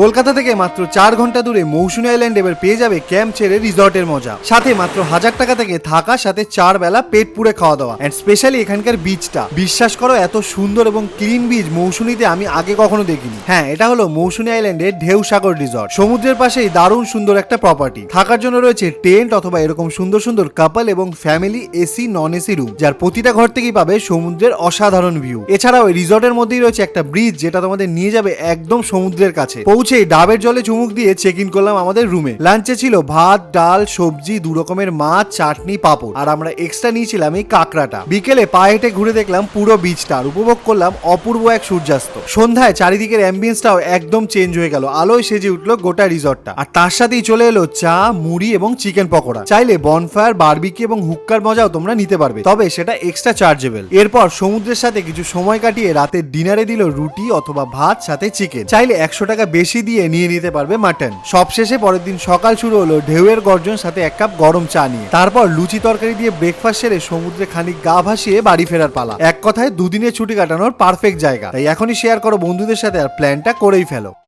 কলকাতা থেকে মাত্র চার ঘণ্টা দূরে মৌসুমী আইল্যান্ড এবার পেয়ে যাবে ক্যাম্প ছেড়ে রিসর্টের মজা। সাথে মাত্র হাজার টাকা থেকে থাকা, সাথে চার বেলা পেট পুড়ে খাওয়া দাওয়া। অ্যান্ড স্পেশালি এখানকার বিচটা বিশ্বাস করো, এত সুন্দর এবং ক্লিন বিচ মৌসুমীতে আমি আগে কখনো দেখিনি। হ্যাঁ এটা হলো মৌসুমী আইল্যান্ডের ঢেউ সাগর রিসর্ট সমুদ্রের পাশেই দারুণ সুন্দর একটা প্রপার্টি থাকার জন্য রয়েছে টেন্ট অথবা এরকম সুন্দর সুন্দর কাপল এবং family AC non AC room যার প্রতিটা ঘর থেকেই পাবে সমুদ্রের অসাধারণ ভিউ এছাড়াও রিসর্টের মধ্যেই রয়েছে একটা ব্রিজ যেটা তোমাদের নিয়ে যাবে একদম সমুদ্রের কাছে। পৌঁছে ডাবের জলে চুমুক দিয়ে চেক ইন করলাম আমাদের রুমে লাঞ্চে ছিল ভাত, ডাল, সবজি, দু রকমের মাছ, চাটনি, পাপড়। আর আমরা এক্সট্রা নিয়েছিলাম এই কাঁকড়াটা। বিকেলে পা হেঁটে ঘুরে দেখলাম পুরো বিচটা আর উপভোগ করলাম অপূর্ব এক সূর্যাস্ত। সন্ধ্যায় চারিদিকের অ্যাম্বিয়েন্সটাও একদম চেঞ্জ হয়ে গেল। আলোয় সেজে উঠল গোটা রিসর্টটা আর তার সাথেই চলে এলো চা, মুড়ি এবং চিকেন পকোড়া। চাইলে বনফায়ার বারবিকি এবং হুক্কার মজাও তোমরা নিতে পারবে। তবে সেটা এক্সট্রা চার্জেবল এরপর সমুদ্রের সাথে কিছু সময় কাটিয়ে রাতের ডিনারে দিল রুটি অথবা ভাত, সাথে চিকেন চাইলে একশো টাকা বেশি দিয়ে নিয়ে নিতে পারবে মাটন। সবশেষে পরের দিন সকাল শুরু হলো ঢেউয়ের গর্জন সাথে এক কাপ গরম চা নিয়ে। তারপর লুচি তরকারি দিয়ে ব্রেকফাস্ট সেরে সমুদ্রে খানিক গা ভাসিয়ে বাড়ি ফেরার পালা। এক কথায় দুদিনের ছুটি কাটানোর পারফেক্ট জায়গা। তাই এখনই শেয়ার করো বন্ধুদের সাথে আর প্ল্যানটা করেই ফেলো।